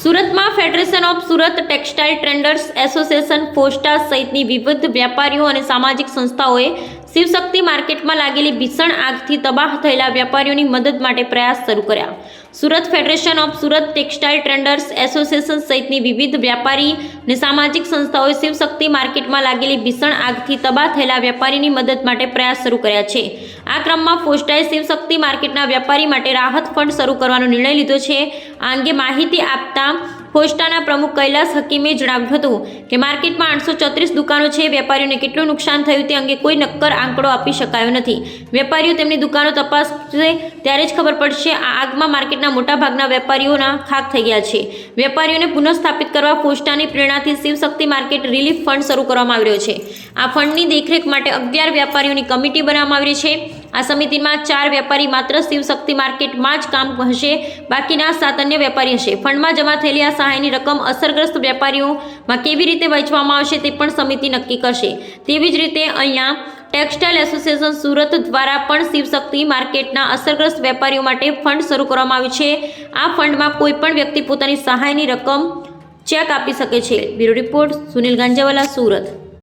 સુરતમાં federation of Surat textile traders association FOSTA સહિતની વિવિધ વેપારીઓ અને સામાજિક સંસ્થાઓએ શિવશક્તિ માર્કેટમાં લાગેલી ભીષણ આગથી તબાહ થયેલા વેપારીઓની મદદ માટે પ્રયાસ શરૂ કર્યા. Surat federation of Surat textile traders association સહિતની વિવિધ વેપારી અને સામાજિક સંસ્થાઓએ શિવશક્તિ માર્કેટમાં લાગેલી ભીષણ આગથી તબાહ થયેલા વેપારીની મદદ માટે પ્રયાસ શરૂ કર્યા છે. આ ક્રમમાં પોસ્ટાએ શિવશક્તિ માર્કેટના વેપારી માટે રાહત ફંડ શરૂ કરવાનો નિર્ણય લીધો છે. આ અંગે માહિતી આપતા ફોસ્ટાના પ્રમુખ કૈલાસ હકીમે જણાવ્યું હતું કે માર્કેટમાં આઠસો ચોત્રીસ દુકાનો છે. વેપારીઓને કેટલું નુકસાન થયું તે અંગે કોઈ નક્કર આંકડો આપી શકાયો નથી. વેપારીઓ તેમની દુકાનો તપાસશે ત્યારે જ ખબર પડશે આ આગમાં માર્કેટના મોટાભાગના વેપારીઓના ખાક થઈ ગયા છે. વેપારીઓને પુનઃસ્થાપિત કરવા ફોસ્ટાની પ્રેરણાથી શિવશક્તિ માર્કેટ રિલીફ ફંડ શરૂ કરવામાં આવી રહ્યો છે. આ ફંડની દેખરેખ માટે અગિયાર વેપારીઓની કમિટી બનાવવામાં આવી છે. આ સમિતિમાં ચાર વેપારી માત્ર શિવશક્તિ માર્કેટમાં જ કામ હશે, બાકીના સાત અન્ય વેપારી હશે. ફંડમાં જમા થયેલી આ સહાયની રકમ અસરગ્રસ્ત વેપારીઓમાં કેવી રીતે વહેંચવામાં આવશે તે પણ સમિતિ નક્કી કરશે. તેવી જ રીતે અહીંયા ટેક્સટાઇલ એસોસિએશન સુરત દ્વારા પણ શિવશક્તિ માર્કેટના અસરગ્રસ્ત વેપારીઓ માટે ફંડ શરૂ કરવામાં આવ્યું છે. આ ફંડમાં કોઈ પણ વ્યક્તિ પોતાની સહાયની રકમ ચેક આપી શકે છે. Bureau report, Sunil Ganjawala, Surat.